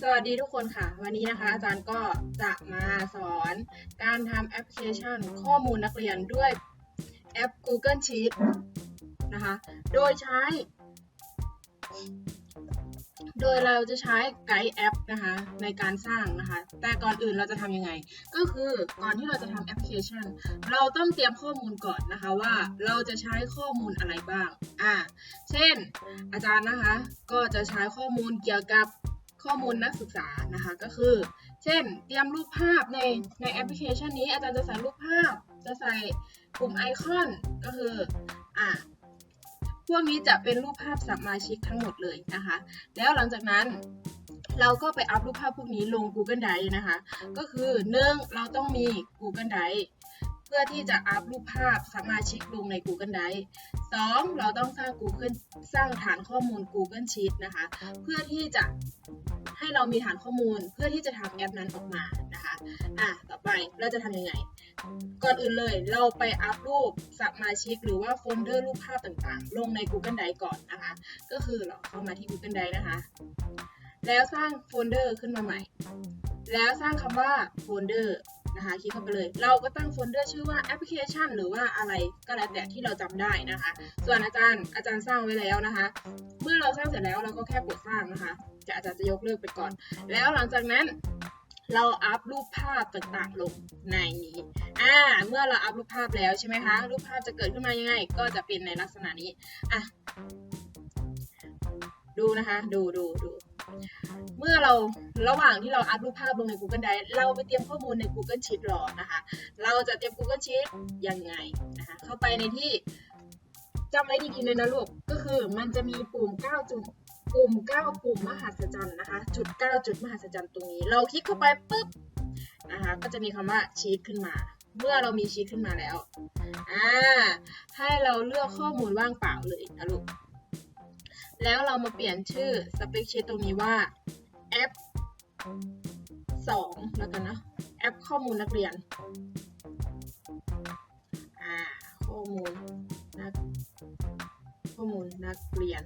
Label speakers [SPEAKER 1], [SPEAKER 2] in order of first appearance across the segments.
[SPEAKER 1] สวัสดีทุกคนค่ะ วันนี้นะคะอาจารย์ก็จะมาสอนการทำแอปพลิเคชันข้อมูลนักเรียนด้วยแอป Google Sheets นะคะ โดยใช้ โดยเราจะใช้ไกด์แอปนะคะในการสร้างนะคะ แต่ก่อนอื่นเราจะทำยังไง ก็คือก่อนที่เราจะทำแอปพลิเคชัน เราต้องเตรียมข้อมูลก่อนนะคะว่าเราจะใช้ข้อมูลอะไรบ้าง อ่า เช่น อาจารย์นะคะ ก็จะใช้ข้อมูลเกี่ยวกับข้อมูลนักศึกษานะคะ ก็คือ เช่น เตรียมรูปภาพในในแอปพลิเคชันนี้ อาจารย์จะใส่รูปภาพ จะใส่กลุ่มไอคอน ก็คือ อ่า พวกนี้จะเป็นรูปภาพสมาชิกทั้งหมดเลยนะคะ แล้วหลังจากนั้นเราก็ไปอัพรูปภาพพวกนี้ลง Google Drive นะคะ ก็คือหนึ่งเราต้องมี Google Drive เพื่อที่จะอัพรูปภาพสมาชิกลงใน Google Drive สองเราต้องสร้าง Google สร้างฐานข้อมูล Google Sheet นะคะ เพื่อที่จะให้เรามีฐานข้อมูลเพื่อที่จะทำแอปนั้นออกมานะคะ อะ ต่อไปเราจะทำยังไง ก่อนอื่นเลยเราไปอัพรูปสมาชิกหรือว่าโฟลเดอร์รูปภาพต่างๆ ลงใน Google Drive ก่อนนะคะ ก็คือเราเข้ามาที่ Google Drive นะคะ แล้วสร้างโฟลเดอร์ขึ้นมาใหม่ แล้วสร้างคำว่าโฟลเดอร์นะคะคลิกเข้าไปเลย เราก็ตั้งโฟลเดอร์ชื่อว่าแอปพลิเคชัน หรือว่าอะไรก็แล้วแต่ที่เราจำได้นะคะ ส่วนอาจารย์อาจารย์สร้างไว้แล้วนะคะ เมื่อเราสร้างเสร็จแล้วเราก็แค่กดสร้างนะคะ จะอาจารย์จะยกเลิกไปก่อน แล้วหลังจากนั้น เราอัพรูปภาพต่างๆลงในนี้อ่าเมื่อเราอัพรูปภาพแล้วใช่ไหมคะ รูปภาพจะเกิดขึ้นมายังไง ก็จะเป็นในลักษณะนี้อะดูนะคะ ดูดูดูเมื่อเราระหว่างที่เราอัพรูปภาพลงใน Google Drive เราไปเตรียมข้อมูลใน Google Sheet รอนะคะ เราจะเตรียม Google Sheet ยังไงนะคะ เข้าไปในที่จำไว้ดีๆเลยนะลูก ก็คือมันจะมีปุ่ม9จุด ปุ่ม9ปุ่มมหัศจรรย์นะคะ จุด 9 จุดมหัศจรรย์ตรงนี้ เราคลิกเข้าไปปุ๊บนะคะก็จะมีคำว่าชีตขึ้นมา เมื่อเรามีชีตขึ้นมาแล้วอ่าให้เราเลือกข้อมูลว่างเปล่าเลยนะลูกแล้วเรามาเปลี่ยนชื่อสเปคชีตตรงนี้ว่าแอป2แล้วกันนะแอปข้อมูลนักเรียนอ่าข้อมูลนัก ข้อมูลนักเรียน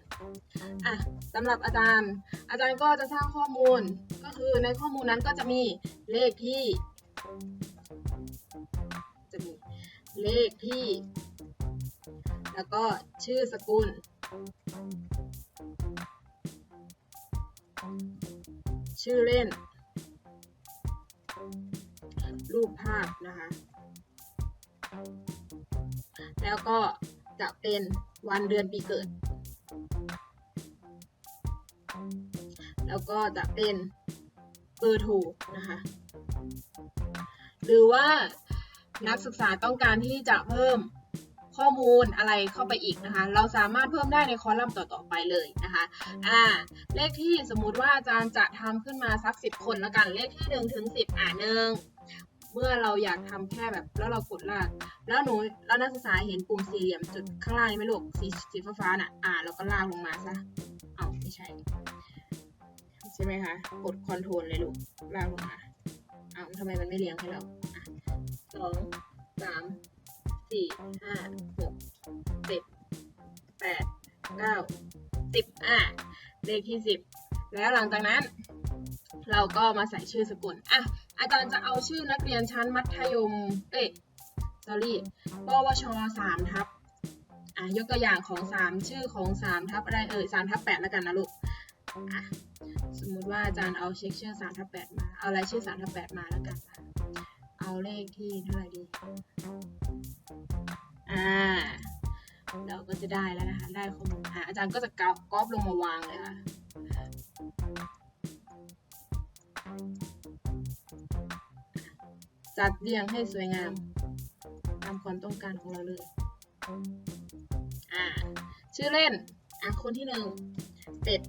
[SPEAKER 1] อะสำหรับอาจารย์ อาจารย์ก็จะสร้างข้อมูล ก็คือในข้อมูลนั้นก็จะมีเลขที่ จะมีเลขที่ แล้วก็ชื่อสกุล ชื่อเล่น รูปภาพนะคะ แล้วก็จะเป็น วันเดือนปีเกิด แล้วก็จะเป็นเบอร์โทรนะคะ หรือว่านักศึกษาต้องการที่จะเพิ่มข้อมูลอะไรเข้าไปอีกนะคะ เราสามารถเพิ่มได้ในคอลัมน์ต่อๆไปเลยนะคะ อ่า เลขที่สมมุติว่าอาจารย์จะทำขึ้นมาสักสิบคนแล้วกัน เลขที่หนึ่งถึงสิบอ่าหนึ่ง เมื่อเราอยากทำแค่แบบแล้วเรากดลาก แล้วหนูแล้วนักศึกษาเห็นปุ่มสี่เหลี่ยมจุดข้างล่างนี่ไหมลูกสีสีฟ้าๆน่ะอ่าเราก็ลากลงมาซะเอาไม่ใช่ ใช่ไหมคะ กดคอนโทรลเลยลูกลากลงมาเอาทำไมมันไม่เรียงให้เราสองสามสี่ห้าหกเจ็ดแปดเก้าสิบอะเลขที่สิบแล้วหลังจากนั้น เราก็มาใส่ชื่อสกุลอะ อาจารย์จะเอาชื่อนักเรียนชั้นมัธยม เอ้ย sorry ปวชสามทับ อะ ยกตัวอย่างของสามชื่อของสามทับอะไรเอ่ยสามทับแปดแล้วกันนะลูก อะ สมมุติว่าอาจารย์เอาเช็คชื่อสามทับแปดมา เอารายชื่อสามทับแปดมาแล้วกันค่ะเอาเลขที่เท่าไหร่ดี อ่า เราก็จะได้แล้วนะคะ ได้ข้อมูลอะอาจารย์ก็จะก๊อปก๊อปลงมาวางเลยค่ะ จัดเรียงให้สวยงาม ตามความต้องการของเราเลยอ่าชื่อเล่น อะคนที่หนึ่งเป็ด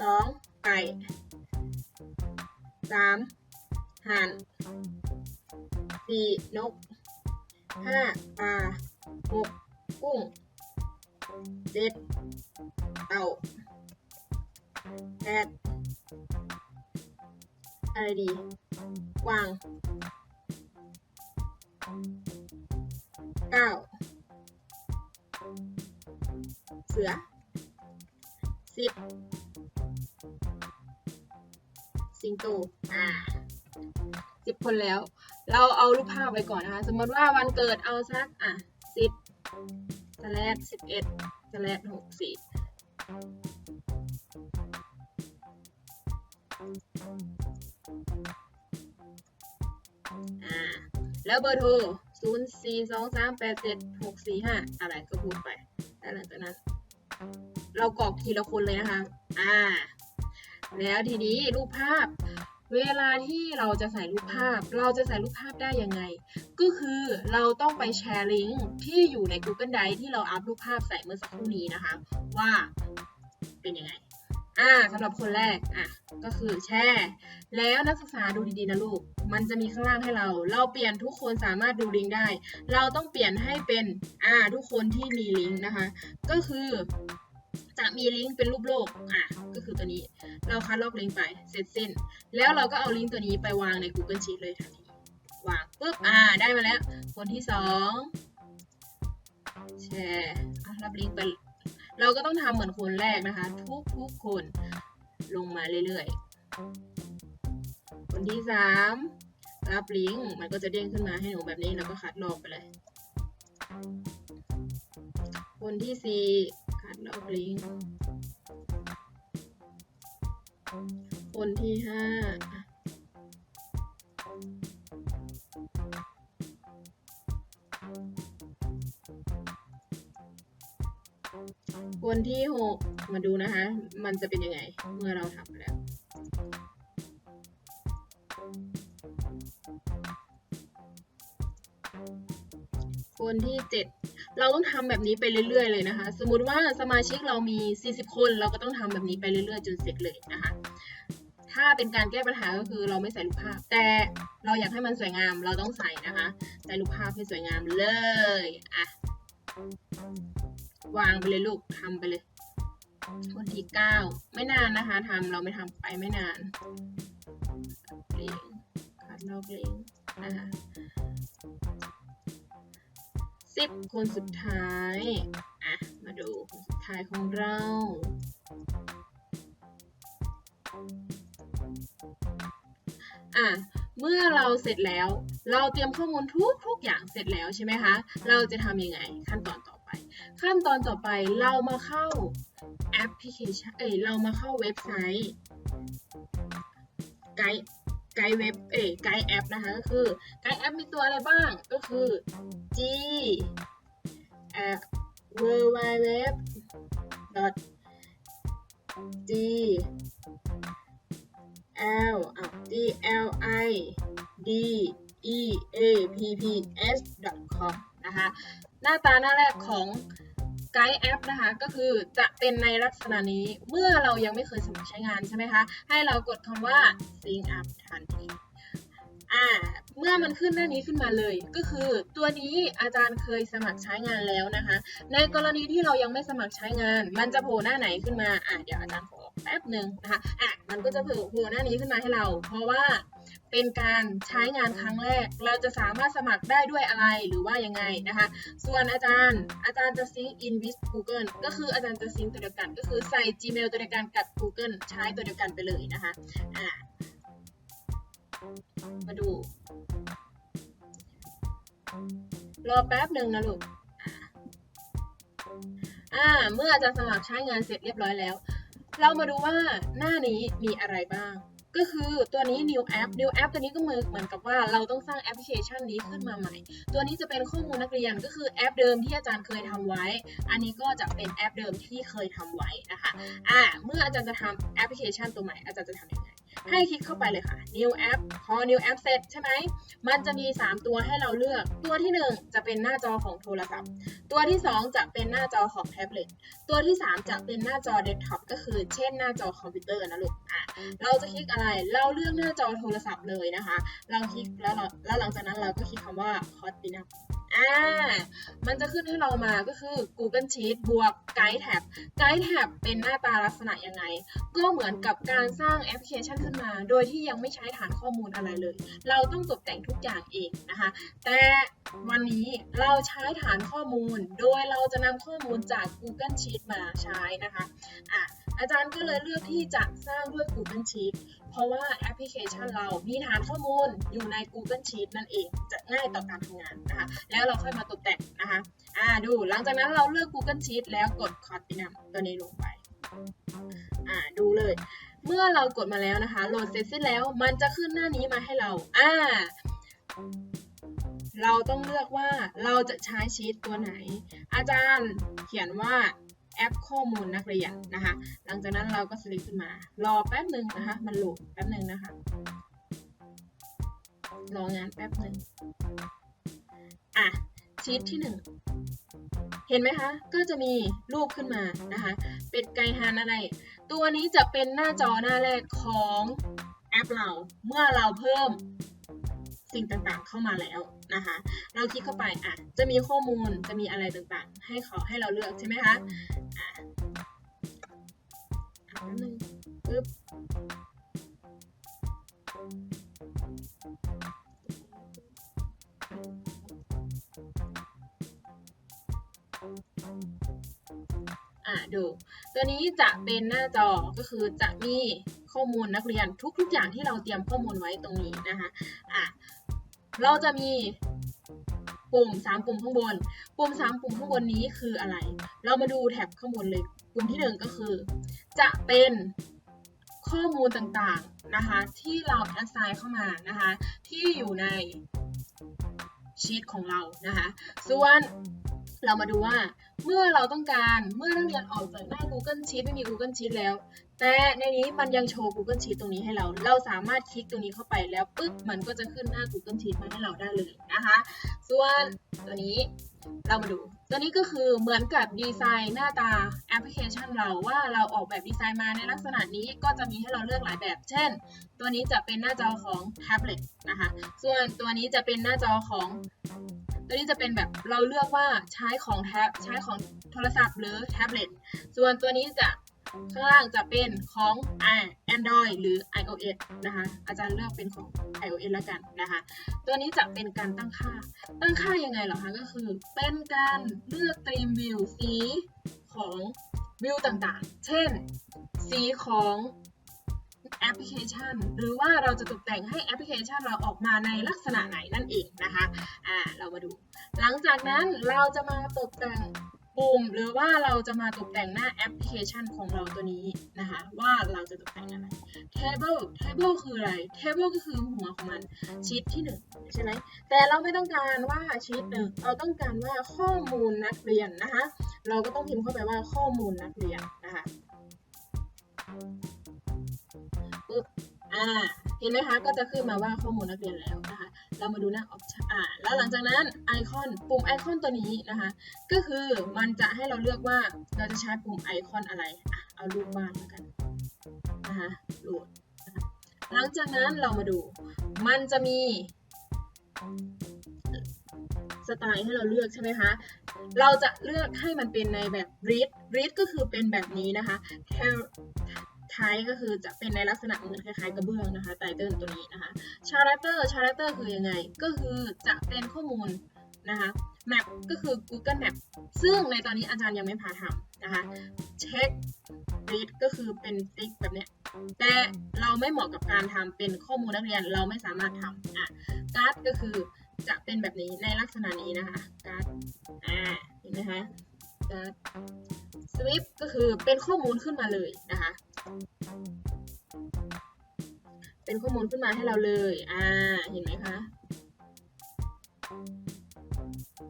[SPEAKER 1] สองไก่สามห่านสี่นกห้าปลาหกกุ้งเจ็ดเต่าแปดอะไรดี วางเก้าเสือสิบสิงโตอ่าสิบคนแล้ว เราเอารูปภาพไปก่อนนะคะ สมมติว่าวันเกิดเอาสักอะสิบสแลดสิบเอ็ดสแลดหกสี่ แล้วเบอร์โทร 0 4 2 3 8 7 6 4 5 อะไรก็พูดไปแล้วหลังจากนั้น เรากรอกทีละคนเลยนะคะ อ่า แล้วทีนี้รูปภาพ เวลาที่เราจะใส่รูปภาพ เราจะใส่รูปภาพได้ยังไง ก็คือเราต้องไปแชร์ลิงก์ที่อยู่ใน Google Drive ที่เราอัพรูปภาพใส่เมื่อสักครู่นี้นะคะ ว่าเป็นยังไง อ่าสำหรับคนแรกอะก็คือแชร์แล้วนักศึกษาดูดีๆนะลูก มันจะมีข้างล่างให้เรา เราเปลี่ยนทุกคนสามารถดูลิงก์ได้ เราต้องเปลี่ยนให้เป็นอ่าทุกคนที่มีลิงก์นะคะ ก็คือจะมีลิงก์เป็นรูปโลก อะ ก็คือตัวนี้ เราคัดลอกลิงก์ไป เสร็จสิ้น แล้วเราก็เอาลิงก์ตัวนี้ไปวางใน Google Sheet เลยทันที วางปุ๊บ อ่า ได้มาแล้ว คนที่สองแชร์อะรับลิงก์ไป เราก็ต้องทำเหมือนคนแรกนะคะ ทุกทุกๆคนลงมาเรื่อยๆ คนที่สามรับลิงก์มันก็จะเด้งขึ้นมาให้หนูแบบนี้แล้วก็คัดลอกไปเลย คนที่สี่คัดลอกลิงก์คนที่ห้า คนที่หกมาดูนะคะ มันจะเป็นยังไง เมื่อเราทำไปแล้ว คนที่7เราต้องทำแบบนี้ไปเรื่อย ๆ เลยนะคะ สมมุติว่าสมาชิกเรามี 40 คน เราก็ต้องทำแบบนี้ไปเรื่อยๆ จนเสร็จเลยนะคะ ถ้าเป็นการแก้ปัญหาก็คือเราไม่ใส่รูปภาพ แต่เราอยากให้มันสวยงาม เราต้องใส่นะคะ ใส่รูปภาพให้สวยงามเลย อะ วางไปเลยลูกทำไปเลยคนที่9ไม่นานนะคะทำเราไม่ทำไปไม่นานเลงก์คัดลอกลิงนะคะสิบคนสุดท้ายอะมาดูคนสุดท้ายของเราอะเมื่อเราเสร็จแล้ว เราเตรียมข้อมูลทุกทุกอย่างเสร็จแล้วใช่ไหมคะ เราจะทำยังไงขั้นตอนต่อ ขั้นตอนต่อไปเรามาเข้าแอปพลิเคชัน เอ้ย เรามาเข้าเว็บไซต์ไกด์ไกด์เว็บ เอ้ย ไกด์แอปนะคะ ก็คือไกด์แอปมีตัวอะไรบ้าง ก็คือ G แอป w w w g l อะ g l i d e a p p s com นะคะหน้าตาหน้าแรกของ ไกด์แอปนะคะ ก็คือจะเป็นในลักษณะนี้เมื่อเรายังไม่เคยสมัครใช้งานใช่ไหมคะ ให้เรากดคำว่า sync up ทันทีอ่าเมื่อมันขึ้นหน้านี้ขึ้นมาเลย ก็คือตัวนี้อาจารย์เคยสมัครใช้งานแล้วนะคะ ในกรณีที่เรายังไม่สมัครใช้งาน มันจะโผล่หน้าไหนขึ้นมาอ่าเดี๋ยวอาจารย์ขอ แป๊บหนึ่งนะคะอะมันก็จะโผล่โผล่หน้านี้ขึ้นมาให้เรา เพราะว่าเป็นการใช้งานครั้งแรก เราจะสามารถสมัครได้ด้วยอะไรหรือว่ายังไงนะคะ ส่วนอาจารย์อาจารย์จะ sync in with Google ก็คืออาจารย์จะ sync ตัวเดียวกัน ก็คือใส่ Gmail ตัวเดียวกันกับ Google ใช้ตัวเดียวกันไปเลยนะคะอ่ามาดู รอแป๊บหนึ่งนะลูกอ่าเมื่ออาจารย์สมัครใช้งานเสร็จเรียบร้อยแล้ว เรามาดูว่าหน้านี้มีอะไรบ้าง ก็คือตัวนี้ new app new app ตัวนี้ก็เหมือนเหมือนกับว่าเราต้องสร้างแอปพลิเคชันนี้ขึ้นมาใหม่ ตัวนี้จะเป็นข้อมูลนักเรียนก็คือแอปเดิมที่อาจารย์เคยทำไว้ อันนี้ก็จะเป็นแอปเดิมที่เคยทำไว้นะคะ อ่า เมื่ออาจารย์จะทำแอปพลิเคชันตัวใหม่อาจารย์จะทำยังไง ให้คลิกเข้าไปเลยค่ะ new app พอ new app เสร็จใช่ไหม มันจะมี 3 ตัวให้เราเลือก ตัวที่ 1 จะเป็นหน้าจอของโทรศัพท์ ตัวที่ 2 จะเป็นหน้าจอของแท็บเล็ต ตัวที่ 3 จะเป็นหน้าจอเดสก์ท็อปก็คือเช่นหน้าจอคอมพิวเตอร์นะลูก อะ เราจะคลิกอะไร เราเลือกหน้าจอโทรศัพท์เลยนะคะ เราคลิกแล้วแล้วหลังจากนั้นเราก็คลิกคำว่า hot p i n up อ่า มันจะขึ้นให้เรามาก็คือ Google Sheet บวก Guide Tab Guide Tab เป็นหน้าตาลักษณะยังไง ก็เหมือนกับการสร้างแอปพลิเคชันขึ้นมา โดยที่ยังไม่ใช้ฐานข้อมูลอะไรเลย เราต้องตกแต่งทุกอย่างเองนะคะ แต่วันนี้เราใช้ฐานข้อมูล โดยเราจะนำข้อมูลจาก Google Sheet มาใช้นะคะ อะ อาจารย์ก็เลยเลือกที่จะสร้างด้วย Google Sheet เพราะว่าแอปพลิเคชันเรามีฐานข้อมูลอยู่ใน Google Sheet นั่นเอง จะง่ายต่อการทำงานนะคะ แล้วเราค่อยมาตกแต่งนะคะ อ่าดูหลังจากนั้นเราเลือก Google Sheet แล้วกด Copy นำตัวนี้ลงไป อ่าดูเลยเมื่อเรากดมาแล้วนะคะ โหลดเสร็จสิ้นแล้ว มันจะขึ้นหน้านี้มาให้เรา อ่า เราต้องเลือกว่าเราจะใช้ชีตตัวไหน อาจารย์เขียนว่า แอปข้อมูลนักเรียนนะคะ หลังจากนั้นเราก็สลิปขึ้นมา รอแป๊บหนึ่งนะคะ มันโหลดแป๊บหนึ่งนะคะ รองานแป๊บหนึ่งอะชีตที่หนึ่งเห็นไหมคะ ก็จะมีรูปขึ้นมานะคะ เป็นไกด์ฮันอะไร ตัวนี้จะเป็นหน้าจอหน้าแรกของแอปเรา เมื่อเราเพิ่ม สิ่งต่างๆเข้ามาแล้วนะคะ เราคลิกเข้าไปอะจะมีข้อมูลจะมีอะไรต่างๆ ให้เขาให้เราเลือกใช่ไหมคะอะอะแป๊บนึงปึ๊บอะดูตัวนี้จะเป็นหน้าจอก็คือจะมีข้อมูลนักเรียนทุกๆอย่างที่เราเตรียมข้อมูลไว้ตรงนี้นะคะอะ เราจะมีปุ่ม 3 ปุ่มข้างบน ปุ่ม 3 ปุ่มข้างบนนี้คืออะไร เรามาดูแท็บข้างบนเลย ปุ่มที่ 1 ก็คือ จะเป็นข้อมูลต่างๆนะคะที่เราแอดไซน์เข้ามานะคะที่อยู่ในชีตของเรานะคะ ส่วนเรามาดูว่า เมื่อเราต้องการเมื่อนักเรียนออกจากหน้า Google Sheet ไม่มี Google Sheet แล้ว แต่ในนี้มันยังโชว์ Google Sheet ตรงนี้ให้เรา เราสามารถคลิกตรงนี้เข้าไปแล้วปุ๊บมันก็จะขึ้นหน้า Google Sheet มาให้เราได้เลยนะคะ ส่วนตัวนี้เรามาดู ตัวนี้ก็คือเหมือนกับดีไซน์หน้าตาแอปพลิเคชันเราว่าเราออกแบบดีไซน์มาในลักษณะนี้ก็จะมีให้เราเลือกหลายแบบ เช่น ตัวนี้จะเป็นหน้าจอของแท็บเล็ตนะคะ ส่วนตัวนี้จะเป็นหน้าจอของ ตัวนี้จะเป็นแบบเราเลือกว่าใช้ของแท็บใช้ของโทรศัพท์หรือแท็บเล็ต ส่วนตัวนี้จะข้างล่างจะเป็นของ Android หรือ iOS นะคะ อาจารย์เลือกเป็นของ iOS แล้วกันนะคะ ตัวนี้จะเป็นการตั้งค่า ตั้งค่ายังไงเหรอคะ ก็คือเป็นการเลือกตรีมวิวสีของวิวต่างๆ เช่น สีของแอปพลิเคชัน หรือว่าเราจะตกแต่งให้แอปพลิเคชันเราออกมาในลักษณะไหนนั่นเองนะคะ อ่า เรามาดู หลังจากนั้นเราจะมาตกแต่ง ปุ่มหรือว่าเราจะมาตกแต่งหน้าแอปพลิเคชันของเราตัวนี้นะคะ ว่าเราจะตกแต่งอะไร table table คืออะไร table ก็คือหัวของมันชีตที่หนึ่งใช่ไหมแต่เราไม่ต้องการว่าชีตหนึ่งเราต้องการว่าข้อมูลนักเรียนนะคะ เราก็ต้องพิมพ์เข้าไปว่าข้อมูลนักเรียนนะคะปึ๊บอ่าเห็นไหมคะก็จะขึ้นมาว่าข้อมูลนักเรียนแล้วนะคะ เรามาดูหน้า option อ่าแล้วหลังจากนั้นไอคอนปุ่มไอคอนตัวนี้นะคะ ก็คือมันจะให้เราเลือกว่าเราจะใช้ปุ่มไอคอนอะไรอะเอารูปบ้านแล้วกันนะคะโหลดหลังจากนั้นเรามาดู มันจะมีสไตล์ให้เราเลือกใช่ไหมคะ เราจะเลือกให้มันเป็นในแบบ read read ก็คือเป็นแบบนี้นะคะ ไทยก็คือจะเป็นในลักษณะเหมือนคล้ายๆกระเบื้องนะคะไตเติลตัวนี้นะคะชาร์เตอร์ชาร์เตอร์คือยังไง ก็คือจะเป็นข้อมูลนะคะ map ก็คือ Google Map ซึ่งในตอนนี้อาจารย์ยังไม่พาทำนะคะเช็ค read ก็คือเป็นติ๊กแบบเนี้ยแต่เราไม่เหมาะกับการทำเป็นข้อมูลนักเรียนเราไม่สามารถทำอะการ์ดก็คือจะเป็นแบบนี้ในลักษณะนี้นะคะการ์ดอ่าเห็นไหมคะ การ์ดสวิปก็คือเป็นข้อมูลขึ้นมาเลยนะคะ เป็นข้อมูลขึ้นมาให้เราเลย อ่า เห็นไหมคะ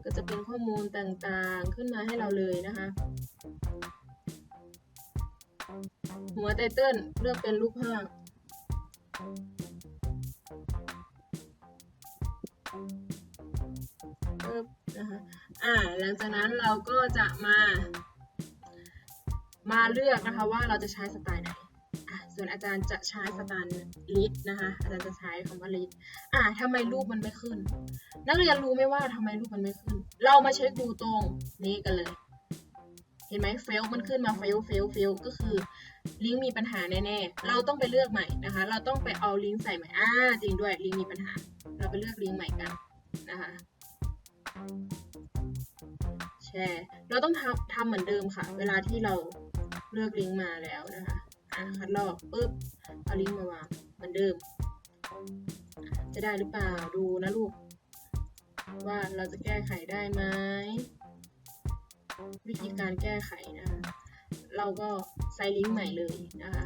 [SPEAKER 1] ก็จะเป็นข้อมูลต่างๆขึ้นมาให้เราเลยนะคะ หัวไตเติ้ลเลือกเป็นรูปภาพปึ๊บนะคะ อ่าหลังจากนั้นเราก็จะมา มาเลือกนะคะว่าเราจะใช้สไตล์ไหนส่วนอาจารย์จะใช้สไตล์ลิดนะคะ อาจารย์จะใช้คำว่าลิดอะทำไมรูปมันไม่ขึ้น นักเรียนรู้ไหมว่าทำไมรูปมันไม่ขึ้น เรามาเช็คดูตรงนี้กันเลย เห็นไหมเฟลมันขึ้นมาเฟลเฟลเฟลก็คือ ลิงก์มีปัญหาแน่ๆ เราต้องไปเลือกใหม่นะคะ เราต้องไปเอาลิงก์ใส่ใหม่ อ่า จริงด้วย ลิงก์มีปัญหา เราไปเลือกลิงก์ใหม่กันนะคะ แชร์ เราต้องทำทำเหมือนเดิมค่ะ เวลาที่เราเลือกลิงก์มาแล้วนะคะอะคัดลอกปุ๊บเอาลิงก์มาวางเหมือนเดิม จะได้หรือเปล่าดูนะลูก ว่าเราจะแก้ไขได้ไหมวิธีการแก้ไขนะคะเราก็ใส่ลิงก์ใหม่เลยนะคะ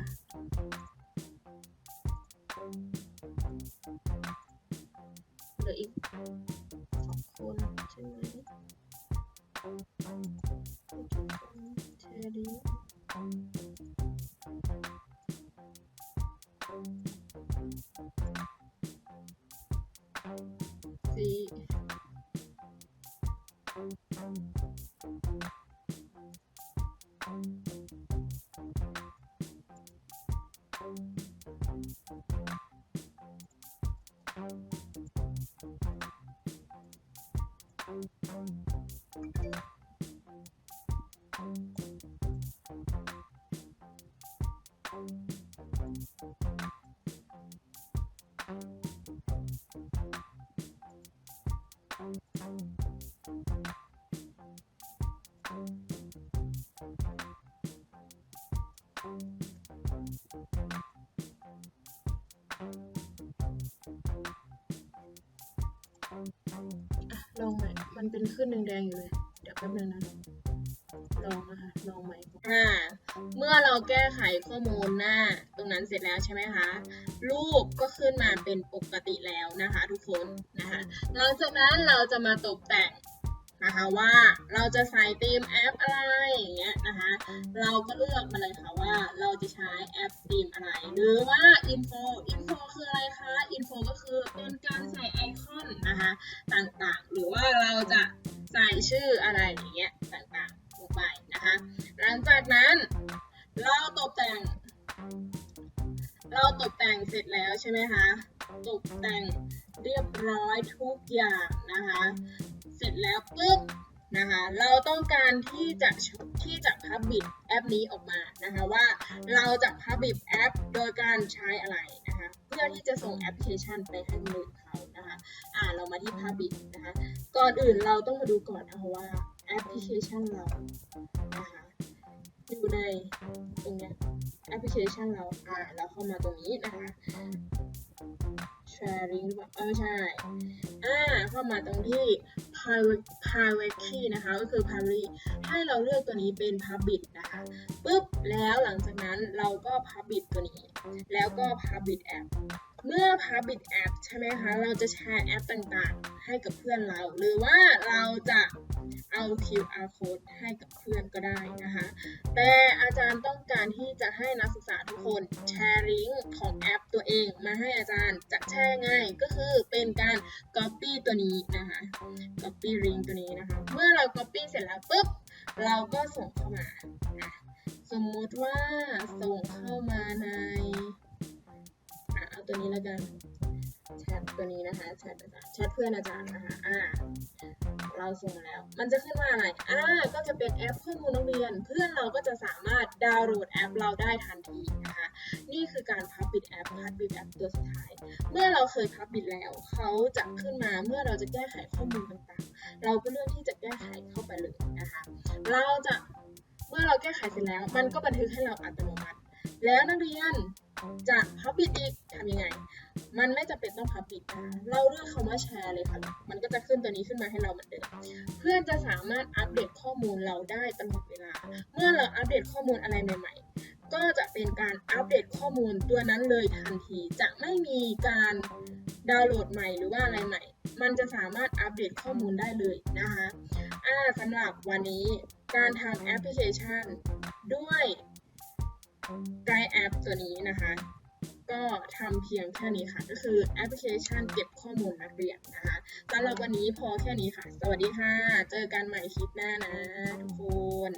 [SPEAKER 1] เหลืออีกสองคน อะ มันเป็นขึ้นแดงๆอยู่เลย เดี๋ยวแป๊บนึงนะ ลองนะคะ ลองใหม่อ่าเมื่อเราแก้ไขข้อมูลหน้า ตรงนั้นเสร็จแล้วใช่ไหมคะ รูปก็ขึ้นมาเป็นปกติแล้วนะคะ ทุกคนนะคะ หลังจากนั้นเราจะมาตกแต่ง นะคะว่าเราจะใส่ธีมแอปอะไรอย่างเงี้ยนะคะเราก็เลือกมาเลยค่ะว่าเราจะใช้แอปธีมอะไร หรือว่า info info คืออะไรคะ info ก็คือเป็นการใส่ไอคอนนะคะต่างๆ หรือว่าเราจะใส่ชื่ออะไรอย่างเงี้ยต่างๆลงไปนะคะ หลังจากนั้นเราตกแต่ง เราตกแต่งเสร็จแล้วใช่ไหมคะตกแต่งเรียบร้อยทุกอย่างนะคะ แล้วปุ๊บนะคะเราต้องการที่จะที่จะพับบิดแอปนี้ออกมานะคะว่าเราจะพับบิดแอปโดยการใช้อะไรนะคะเพื่อที่จะส่งแอปพลิเคชันไปให้คนอื่นเขานะคะอ่าเรามาที่พับบิดนะคะก่อนอื่นเราต้องมาดูก่อนนะคะว่าแอปพลิเคชันเรานะคะอยู่ในตรงเนี้ยแอปพลิเคชันเราอ่าเราเข้ามาตรงนี้นะคะ sharing หรือเปล่าเออใช่อ่าเข้ามาตรงที่ privacy นะคะ ก็คือ private ให้เราเลือกตัวนี้เป็น public นะคะปุ๊บแล้วหลังจากนั้นเราก็ public ตัวนี้ แล้วก็ public app เมื่อ public app ใช่ไหมคะ เราจะแชร์แอปต่างๆ ให้กับเพื่อนเรา หรือว่าเราจะเอา QR code ให้กับเพื่อนก็ได้นะคะ แต่อาจารย์ต้องการที่จะให้นักศึกษาทุกคนแชร์ลิงก์ของแอปตัวเองมาให้อาจารย์จะแชร์ง่ายก็คือเป็นการ Copy ตัวนี้นะคะ Copy link ตัวนี้นะคะ เมื่อเรา Copy เสร็จแล้วปุ๊บ เราก็ส่งเข้ามา สมมุติว่าส่งเข้ามาใน ตัวนี้แล้วกันแชทตัวนี้นะคะแชทอาจารย์แชทเพื่อนอาจารย์นะคะอ่าเราส่งแล้ว มันจะขึ้นว่าอะไรอ่าก็จะเป็นแอปข้อมูลนักเรียน เพื่อนเราก็จะสามารถดาวน์โหลดแอปเราได้ทันทีนะคะนี่คือการพับบิดแอปพับบิดแอปตัวสุดท้าย เมื่อเราเคยพับบิดแล้วเขาจะขึ้นมาเมื่อเราจะแก้ไขข้อมูลต่างๆ เราก็เลือกที่จะแก้ไขเข้าไปเลยนะคะเราจะเมื่อเราแก้ไขเสร็จแล้ว มันก็บันทึกให้เราอัตโนมัติ แล้วนักเรียน จะพับบิดอีกทำยังไง มันไม่จำเป็นต้องพับบิดนะเราเลือกคำว่าแชร์เลยค่ะ มันก็จะขึ้นตัวนี้ขึ้นมาให้เราเหมือนเดิม เพื่อนจะสามารถอัปเดตข้อมูลเราได้ตลอดเวลา เมื่อเราอัปเดตข้อมูลอะไรใหม่ ๆ ก็จะเป็นการอัปเดตข้อมูลตัวนั้นเลยทันที จะไม่มีการดาวน์โหลดใหม่หรือว่าอะไรใหม่ มันจะสามารถอัปเดตข้อมูลได้เลยนะคะอ่าสำหรับวันนี้การทำแอปพลิเคชันด้วย ไกด์แอปตัวนี้นะคะ ก็ทำเพียงแค่นี้ค่ะ ก็คือแอปพลิเคชันเก็บข้อมูลนักเรียนนะคะสำหรับวันนี้พอแค่นี้ค่ะ สวัสดีค่ะ เจอกันใหม่คลิปหน้านะทุกคน